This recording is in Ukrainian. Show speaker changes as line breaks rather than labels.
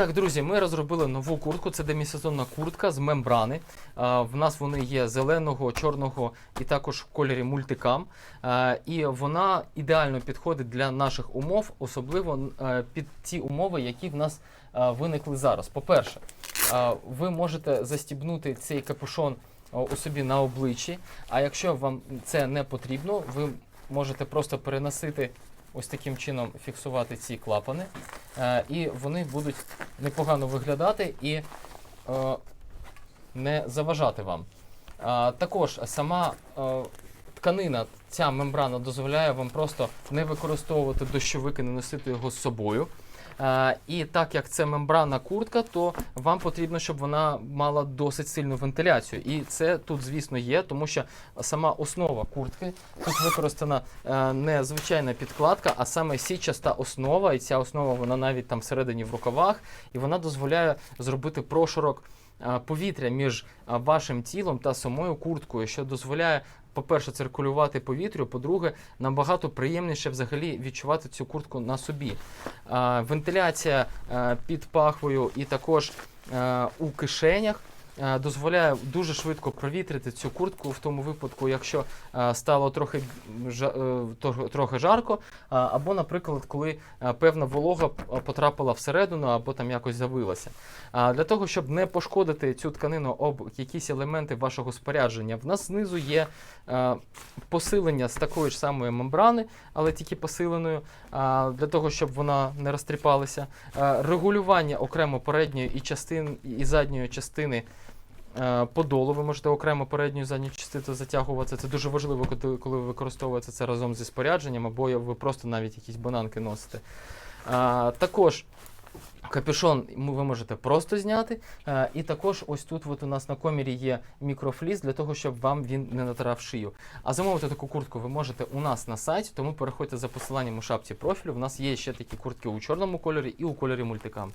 так, друзі, ми розробили нову куртку. Це демісезонна куртка з мембрани. А, в нас вони є зеленого, чорного і також в кольорі мультикам. А, і вона ідеально підходить для наших умов, особливо е, під ті умови, які в нас е, виникли зараз. По-перше, ви можете застібнути цей капюшон у собі на обличчі. А якщо вам це не потрібно, ви можете просто переносити ось таким чином фіксувати ці клапани, е, і вони будуть непогано виглядати і е, не заважати вам. А, також сама е, тканина, ця мембрана дозволяє вам просто не використовувати дощовики, не носити його з собою. Е, і так як це мембранна куртка, то вам потрібно, щоб вона мала досить сильну вентиляцію. І це тут, звісно, є, тому що сама основа куртки тут використана е, не звичайна підкладка, а саме січаста основа. І ця основа вона навіть там всередині в рукавах, і вона дозволяє зробити прошарок е, повітря між вашим тілом та самою курткою, що дозволяє. По-перше, циркулювати повітрю, по-друге, набагато приємніше взагалі відчувати цю куртку на собі. Е, вентиляція е, під пахвою і також е, у кишенях дозволяє дуже швидко провітрити цю куртку в тому випадку, якщо е, стало трохи, е, трохи жарко, або, наприклад, коли е, певна волога потрапила всередину або там якось завилася. Для того, щоб не пошкодити цю тканину об якісь елементи вашого спорядження, в нас знизу є е, посилення з такої ж самої мембрани, але тільки посиленою, для того, щоб вона не розтріпалася. Е, Регулювання окремо передньої і частин і задньої частини. Е, Подолу ви можете окремо передню задню частину затягувати. Це дуже важливо, коли- ви використовуєте це разом зі спорядженням, або ви просто навіть якісь бананки носите. А, також капюшон ви можете просто зняти. А, і також ось тут от у нас на комірі є мікрофліс для того, щоб вам він не натирав шию. А замовити таку куртку ви можете у нас на сайті, тому переходьте за посиланням у шапці профілю. У нас є ще такі куртки у чорному кольорі і у кольорі мультикам.